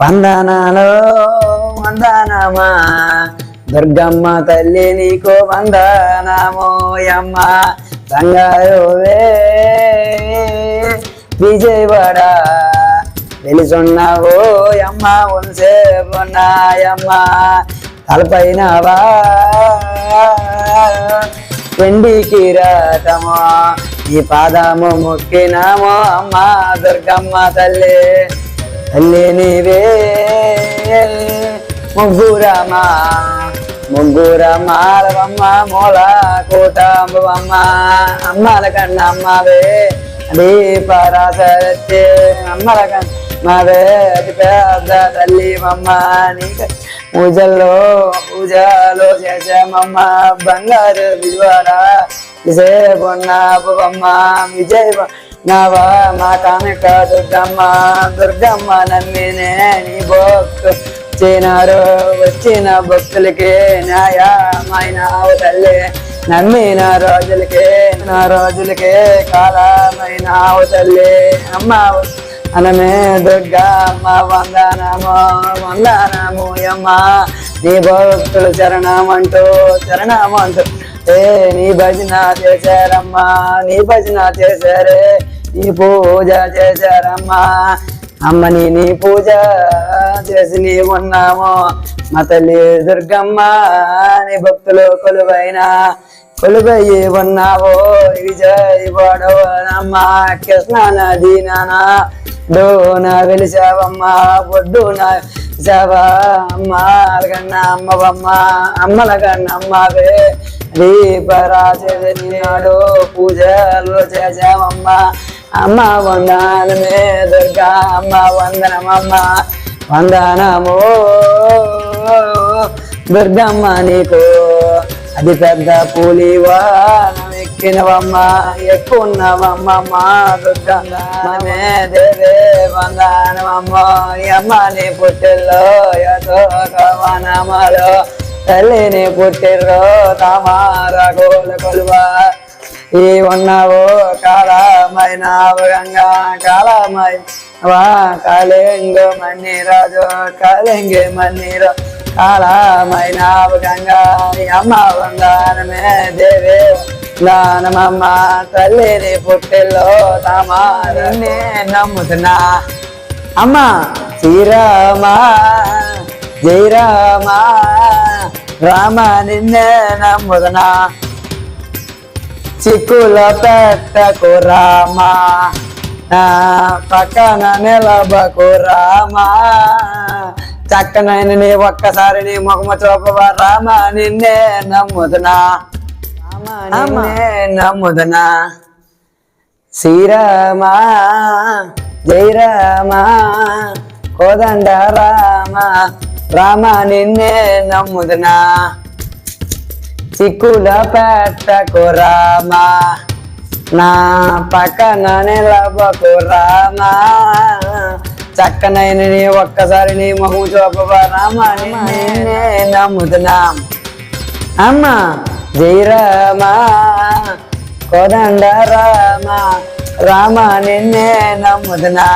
వందనాలు వందనమా? దుర్గమ్మ తల్లి నీకు వందనమో రంగారోవే విజయవాడ. వెలిసున్నావో అమ్మ ఉంసే ఉన్నాయమ్మ తలపైనవా? వెండి కిరాటమో ఈ పాదము మొక్కినామో అమ్మ? దుర్గమ్మ తల్లి నీవే ముగ్గురమ్మా ముగ్గురమ్మాలవమ్మ మూల కూటంబమ్మ అమ్మల కన్నా అమ్మవే అది పరాసరచ్చే అమ్మల కన్నవే అతి పెద్ద తల్లి మమ్మ నీకు పూజల్లో పూజలో చేసామమ్మ బంగారు విజయవాడ విజయ బొమ్మ విజయ నావా మా కానక దుర్గమ్మ దుర్గమ్మ నమ్మినే నీ భక్తు. వచ్చినారు వచ్చిన భక్తులకి న్యాయమైన తల్లి. నమ్మిన రోజులకి నా రోజులకి కాలమైన తల్లి. అమ్మ అనమే దుర్గమ్మ వందనము వందనము అమ్మ నీ భక్తులు చరణమంటూ చరణమంటూ ఏ నీ భజన చేశారమ్మా నీ భజన చేశారే నీ పూజ చేశారమ్మా. అమ్మని నీ పూజ చేసి నీ ఉన్నాము మా తల్లి దుర్గమ్మ నీ భక్తులు కొలువైన కొలువయ్యి ఉన్నావో. విజయవాడవనమ్మ కృష్ణ నది నానా డోన వెలిసావమ్మా నా జవ అమ్మ కన్న అమ్మవమ్మ అమ్మల అమ్మవే. దీపరాజు పూజలు చేసామమ్మ అమ్మ వందనమే దుర్గా అమ్మ వందనమమ్మ. వందనము దుర్గమ్మ నీకు. అది పెద్ద పూలివా ఎక్కినవమ్మ ఎక్కున్నవమ్మ దుర్గమ్మే దేవే వందనమమ్మ ఈ అమ్మ నీ పుట్టిల్లో యతో వనమలో తల్లిని పుట్టిర్రో తమార గోల కొలువా. ఈ ఉన్నావో కాలమైన గంగా కాలమై వా కాళింగ మన్ని రాజు కాళింగ మన్నిరో కాలమైన గంగా నీ అమ్మ వందనమే దేవే దానమమ్మ తల్లిని పుట్టిల్లో తామారనే నమ్ముతున్నా. అమ్మ శ్రీరామా జై రామ రామ నిన్నే నమ్ముదనా చిక్కుల పెట్టకు రామా నా పక్కన నిలబకు రామా. చక్కనైన నీ ఒక్కసారి నీ ముఖము చూపవా రామ నిన్నే నమ్ముదనా నమ్ముదనా. శ్రీరామ జై రామ. కోదండ రామ రామ నిన్నే నమ్ముదనా. చిక్కుల పెట్టకు రామ. నా పక్కన నిలబకు రామ. చక్కనైన నీ ఒక్కసారి నీ మొహం చూపవా రామ నిన్నే నమ్ముతున్నా అమ్మ. జై రామ కోదండ రామ రామ నిన్నే నమ్ముతున్నా